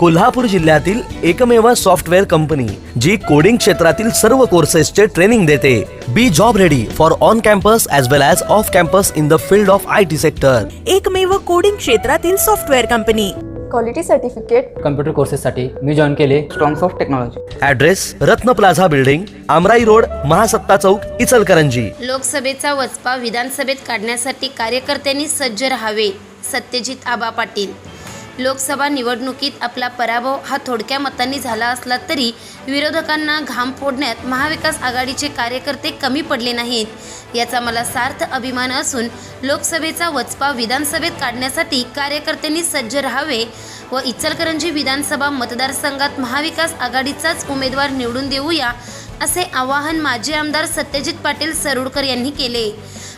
कोल्हापूर जिल्ह्यातील एकमेव software company जी coding क्षेत्रातील सर्व कोर्सेसचे ट्रेनिंग देते. Be job ready for on campus as well as off campus in the field of I T sector एकमेव coding क्षेत्रातील software company. Quality certificate computer कोर्सेससाठी मी join केले. Strongs of technology address Ratna plaza building Amrai road Mahasatta Chowk Ichalkaranji. लोकसभेचा वचपा विधानसभेत काढण्यासाठी कार्यकर्त्यांनी सज्ज राहावे. सत्यजित आबा पाटील. लोकसभा निवडणुकीत आपला पराभव हा थोडक्या मतांनी झाला असला तरी विरोधकांना घाम फोडण्यात महाविकास आघाडीचे कार्यकर्ते कमी पडले नाहीत. याचा मला सार्थ अभिमान असून लोकसभेचा वचपा विधानसभेत काढण्यासाठी कार्यकर्त्यांनी सज्ज राहावे व इचलकरंजी विधानसभा मतदारसंघात महाविकास आघाडीचाच उमेदवार निवडून देऊया असे आवाहन माजी आमदार सत्यजित पाटील सरुडकर यांनी केले.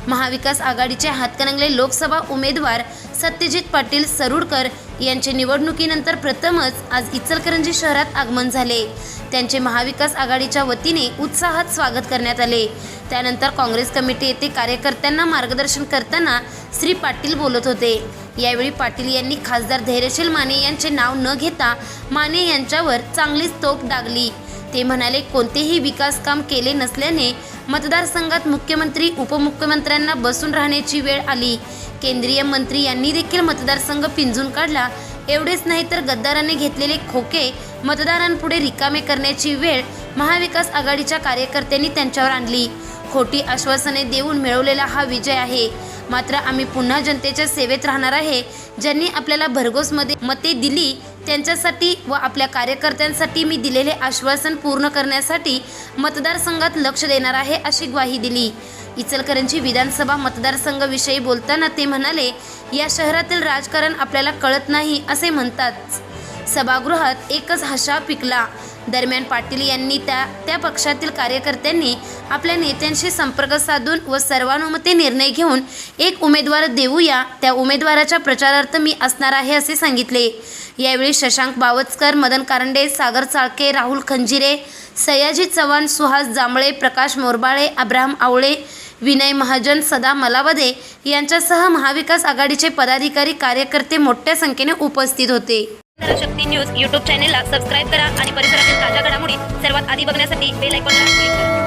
महाविकास आघाडीचे हातकणंगले लोकसभा उमेदवार सत्यजित पाटील सरुडकर यांचे निवडणुकीनंतर प्रथमच आज इचलकरंजी शहरात आगमन झाले. त्यांचे महाविकास आघाडीच्या वतीने उत्साहात स्वागत करण्यात आले. त्यानंतर काँग्रेस कमिटी येथे कार्यकर्त्यांना मार्गदर्शन करताना श्री पाटील बोलत होते. यावेळी पाटील यांनी खासदार धैर्यशील माने यांचे नाव न घेता माने यांच्यावर चांगलीच तोप डागली. ते म्हणाले कोणतेही विकास काम केले नसल्याने मतदारसंघात मुख्यमंत्री उपमुख्यमंत्र्यांना बसून राहण्याची वेळ आली. केंद्रीय मंत्री यांनी देखील मतदारसंघ पिंजून काढला. एवढेच नाही तर गद्दाराने घेतलेले खोके मतदारांपुढे रिकामे करण्याची वेळ महाविकास आघाडीच्या कार्यकर्त्यांनी त्यांच्यावर आणली. खोटी आश्वासने देऊन मिळवलेला हा विजय आहे. मात्र आम्ही पुन्हा जनतेच्या सेवेत राहणार आहे. ज्यांनी आपल्याला भरघोसमध्ये मते दिली त्यांच्यासाठी व आपल्या कार्यकर्त्यांसाठी मी दिलेले आश्वासन पूर्ण करण्यासाठी मतदारसंघात लक्ष देणार आहे अशी ग्वाही दिली. इचलकरंजी विधानसभा मतदारसंघाविषयी बोलताना ते म्हणाले या शहरातील राजकारण आपल्याला कळत नाही असे म्हणतात. सभागृहात एकच हशा पिकला. दरम्यान पाटील यांनी त्या त्या पक्षातील कार्यकर्त्यांनी आपल्या नेत्यांशी संपर्क साधून व सर्वानुमते निर्णय घेऊन एक उमेदवार देऊया त्या उमेदवाराच्या प्रचारार्थ मी असणार आहे असे सांगितले. यावेळी शशांक बावचकर मदन कारंडे सागर चाळके राहुल खंजिरे सयाजी चव्हाण सुहास जांभळे प्रकाश मोरबाळे अब्राहम आवळे विनय महाजन सदा मलावदे यांच्यासह महाविकास आघाडीचे पदाधिकारी कार्यकर्ते मोठ्या संख्येने उपस्थित होते. शक्ती न्यूज यूट्यूब चॅनेलला सबस्क्राईब करा आणि परिसरातील ताज्या घडामोडी सर्वात आधी बघण्यासाठी बेल आयकॉनला क्लिक करा.